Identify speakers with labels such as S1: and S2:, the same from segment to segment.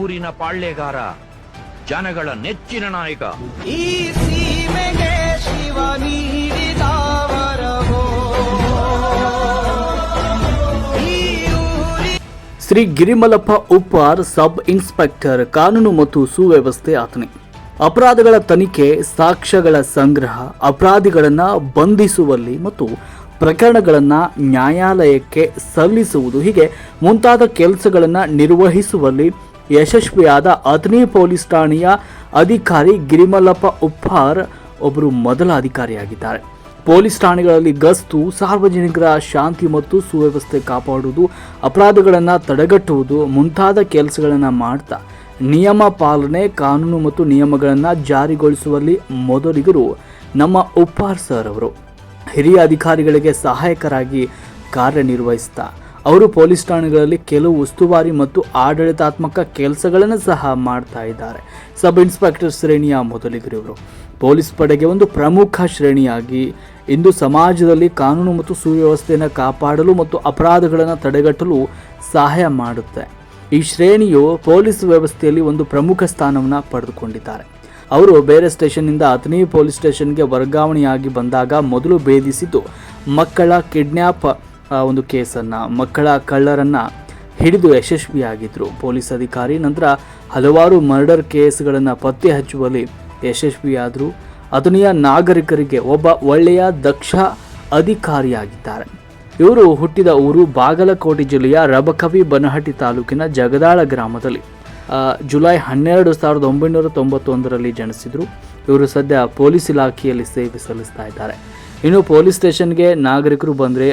S1: ಊರಿನ ಪಾಳ್ಯಗಾರ ಜನಗಳ ನೆಚ್ಚಿನ ನಾಯಕ.
S2: ಈ ಸೀಮೆಗೆ ಶಿವ ನೀಡಿದ ವರವೋ. ಈ ಊರಿ
S3: ಶ್ರೀ ಗಿರಿಮಲಪ್ಪ ಉಪ್ಪಾರ್ ಸಬ್ ಇನ್ಸ್ಪೆಕ್ಟರ್ ಕಾನೂನು ಮತ್ತು ಸುವ್ಯವಸ್ಥೆ ಆತನೆ. ಅಪರಾಧಗಳ ತನಿಖೆ ಸಾಕ್ಷ್ಯಗಳ ಸಂಗ್ರಹ ಅಪರಾಧಿಗಳನ್ನು ಬಂಧಿಸುವಲ್ಲಿ ಮತ್ತು ಪ್ರಕರಣಗಳನ್ನು ನ್ಯಾಯಾಲಯಕ್ಕೆ ಸಲ್ಲಿಸುವುದು ಹೀಗೆ ಮುಂತಾದ ಕೆಲಸಗಳನ್ನು ನಿರ್ವಹಿಸುವಲ್ಲಿ ಯಶಸ್ವಿಯಾದ ಅಥಣಿ ಪೊಲೀಸ್ ಠಾಣೆಯ ಅಧಿಕಾರಿ ಗಿರಿಮಲ್ಲಪ್ಪ ಉಪ್ಪಾರ್ ಒಬ್ಬರು ಮೊದಲ ಅಧಿಕಾರಿಯಾಗಿದ್ದಾರೆ. ಪೊಲೀಸ್ ಠಾಣೆಗಳಲ್ಲಿ ಗಸ್ತು, ಸಾರ್ವಜನಿಕರ ಶಾಂತಿ ಮತ್ತು ಸುವ್ಯವಸ್ಥೆ ಕಾಪಾಡುವುದು, ಅಪರಾಧಗಳನ್ನು ತಡೆಗಟ್ಟುವುದು ಮುಂತಾದ ಕೆಲಸಗಳನ್ನು ಮಾಡ್ತಾ, ನಿಯಮ ಪಾಲನೆ, ಕಾನೂನು ಮತ್ತು ನಿಯಮಗಳನ್ನು ಜಾರಿಗೊಳಿಸುವಲ್ಲಿ ಮೊದಲಿಗರು ನಮ್ಮ ಉಪ್ಪಾರ್ ಸರ್ ಅವರು. ಹಿರಿಯ ಅಧಿಕಾರಿಗಳಿಗೆ ಸಹಾಯಕರಾಗಿ ಕಾರ್ಯನಿರ್ವಹಿಸ್ತಾ. ಅವರು ಪೊಲೀಸ್ ಠಾಣೆಗಳಲ್ಲಿ ಕೆಲವು ಉಸ್ತುವಾರಿ ಮತ್ತು ಆಡಳಿತಾತ್ಮಕ ಕೆಲಸಗಳನ್ನು ಸಹ ಮಾಡ್ತಾ ಇದ್ದಾರೆ. ಸಬ್ ಇನ್ಸ್ಪೆಕ್ಟರ್ ಶ್ರೇಣಿಯ ಮೊದಲಿಗರು ಇವರು. ಪೊಲೀಸ್ ಪಡೆಗೆ ಒಂದು ಪ್ರಮುಖ ಶ್ರೇಣಿಯಾಗಿ ಇಂದು ಸಮಾಜದಲ್ಲಿ ಕಾನೂನು ಮತ್ತು ಸುವ್ಯವಸ್ಥೆಯನ್ನು ಕಾಪಾಡಲು ಮತ್ತು ಅಪರಾಧಗಳನ್ನು ತಡೆಗಟ್ಟಲು ಸಹಾಯ ಮಾಡುತ್ತೆ. ಈ ಶ್ರೇಣಿಯು ಪೊಲೀಸ್ ವ್ಯವಸ್ಥೆಯಲ್ಲಿ ಒಂದು ಪ್ರಮುಖ ಸ್ಥಾನವನ್ನು ಪಡೆದುಕೊಂಡಿದ್ದಾರೆ. ಅವರು ಬೇರೆ ಸ್ಟೇಷನ್ನಿಂದ ಅಥಣಿ ಪೊಲೀಸ್ ಸ್ಟೇಷನ್ಗೆ ವರ್ಗಾವಣೆಯಾಗಿ ಬಂದಾಗ ಮೊದಲು ಭೇದಿಸಿದ್ದು ಮಕ್ಕಳ ಕಿಡ್ನ್ಯಾಪ್ ಒಂದು ಕೇಸನ್ನು, ಮಕ್ಕಳ ಕಳ್ಳರನ್ನು ಹಿಡಿದು ಯಶಸ್ವಿಯಾಗಿದ್ದರು ಪೊಲೀಸ್ ಅಧಿಕಾರಿ ನಂತರ ಹಲವಾರು ಮರ್ಡರ್ ಕೇಸ್ಗಳನ್ನು ಪತ್ತೆ ಹಚ್ಚುವಲ್ಲಿ ಯಶಸ್ವಿಯಾದರು. ಅಥಣಿಯ ನಾಗರಿಕರಿಗೆ ಒಬ್ಬ ಒಳ್ಳೆಯ ದಕ್ಷ ಅಧಿಕಾರಿಯಾಗಿದ್ದಾರೆ. ಇವರು ಹುಟ್ಟಿದ ಊರು ಬಾಗಲಕೋಟೆ ಜಿಲ್ಲೆಯ ರಬಕವಿ ಬನಹಟ್ಟಿ ತಾಲೂಕಿನ ಜಗದಾಳ ಗ್ರಾಮದಲ್ಲಿ. ಜುಲೈ ಹನ್ನೆರಡು ಸಾವಿರದ ಒಂಬೈನೂರ ತೊಂಬತ್ತೊಂದರಲ್ಲಿ ಜನಿಸಿದರು. ಇವರು ಸದ್ಯ ಪೊಲೀಸ್ ಇಲಾಖೆಯಲ್ಲಿ ಸೇವೆ ಸಲ್ಲಿಸ್ತಾ ಇದ್ದಾರೆ. ಇನ್ನು ಪೊಲೀಸ್ ಸ್ಟೇಷನ್ಗೆ ನಾಗರಿಕರು ಬಂದರೆ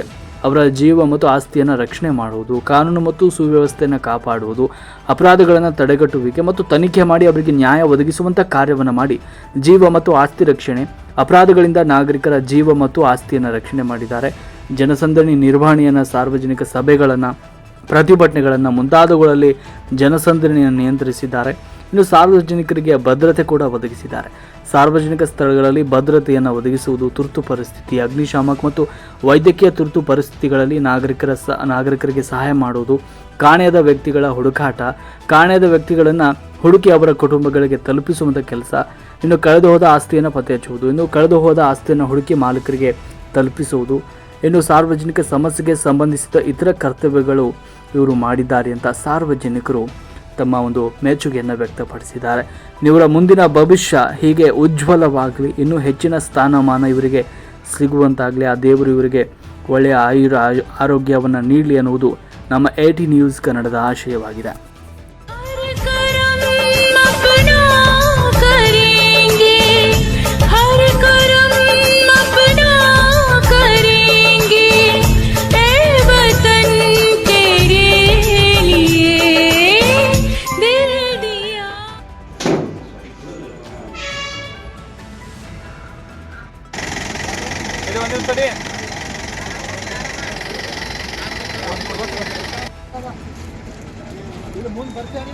S3: ಅವರ ಜೀವ ಮತ್ತು ಆಸ್ತಿಯನ್ನು ರಕ್ಷಣೆ ಮಾಡುವುದು, ಕಾನೂನು ಮತ್ತು ಸುವ್ಯವಸ್ಥೆಯನ್ನು ಕಾಪಾಡುವುದು, ಅಪರಾಧಗಳನ್ನು ತಡೆಗಟ್ಟುವಿಕೆ ಮತ್ತು ತನಿಖೆ ಮಾಡಿ ಅವರಿಗೆ ನ್ಯಾಯ ಒದಗಿಸುವಂಥ ಕಾರ್ಯವನ್ನು ಮಾಡಿ ಜೀವ ಮತ್ತು ಆಸ್ತಿ ರಕ್ಷಣೆ, ಅಪರಾಧಗಳಿಂದ ನಾಗರಿಕರ ಜೀವ ಮತ್ತು ಆಸ್ತಿಯನ್ನು ರಕ್ಷಣೆ ಮಾಡಿದ್ದಾರೆ. ಜನಸಂದಣಿ ನಿರ್ವಹಣೆಯನ್ನು ಸಾರ್ವಜನಿಕ ಸಭೆಗಳನ್ನು ಪ್ರತಿಭಟನೆಗಳನ್ನು ಮುಂತಾದವುಗಳಲ್ಲಿ ಜನಸಂದಣಿಯನ್ನು ನಿಯಂತ್ರಿಸಿದ್ದಾರೆ. ಇನ್ನು ಸಾರ್ವಜನಿಕರಿಗೆ ಭದ್ರತೆ ಕೂಡ ಒದಗಿಸಿದ್ದಾರೆ. ಸಾರ್ವಜನಿಕ ಸ್ಥಳಗಳಲ್ಲಿ ಭದ್ರತೆಯನ್ನು ಒದಗಿಸುವುದು ತುರ್ತು ಪರಿಸ್ಥಿತಿ. ಅಗ್ನಿಶಾಮಕ ಮತ್ತು ವೈದ್ಯಕೀಯ ತುರ್ತು ಪರಿಸ್ಥಿತಿಗಳಲ್ಲಿ ನಾಗರಿಕರ ಸ, ನಾಗರಿಕರಿಗೆ ಸಹಾಯ ಮಾಡುವುದು. ಕಾಣೆಯದ ವ್ಯಕ್ತಿಗಳ ಹುಡುಕಾಟ, ಕಾಣೆಯದ ವ್ಯಕ್ತಿಗಳನ್ನು ಹುಡುಕಿ ಅವರ ಕುಟುಂಬಗಳಿಗೆ ತಲುಪಿಸುವಂಥ ಕೆಲಸ, ಇನ್ನು ಕಳೆದು ಹೋದ ಆಸ್ತಿಯನ್ನು ಪತ್ತೆ ಹಚ್ಚುವುದು ಇನ್ನು ಕಳೆದು ಹೋದ ಆಸ್ತಿಯನ್ನು ಹುಡುಕಿ ಮಾಲೀಕರಿಗೆ ತಲುಪಿಸುವುದು. ಇನ್ನು ಸಾರ್ವಜನಿಕ ಸಮಸ್ಯೆಗೆ ಸಂಬಂಧಿಸಿದ ಇತರ ಕರ್ತವ್ಯಗಳು ಇವರು ಮಾಡಿದ್ದಾರೆ ಅಂತ ಸಾರ್ವಜನಿಕರು ತಮ್ಮ ಒಂದು ಮೆಚ್ಚುಗೆಯನ್ನು ವ್ಯಕ್ತಪಡಿಸಿದ್ದಾರೆ. ಇವರ ಮುಂದಿನ ಭವಿಷ್ಯ ಹೀಗೆ ಉಜ್ವಲವಾಗಲಿ, ಇನ್ನೂ ಹೆಚ್ಚಿನ ಸ್ಥಾನಮಾನ ಇವರಿಗೆ ಸಿಗುವಂತಾಗಲಿ, ಆ ದೇವರು ಇವರಿಗೆ ಒಳ್ಳೆಯ ಆಯುರ ಆರೋಗ್ಯವನ್ನು ನೀಡಲಿ ಅನ್ನುವುದು ನಮ್ಮ ಎ ಟಿ ನ್ಯೂಸ್ ಕನ್ನಡದ ಆಶಯವಾಗಿದೆ.
S2: ಇದು ಒಂದು ತಡಿ ಇದು ಮುಂದೆ ಬರ್ತಾನೆ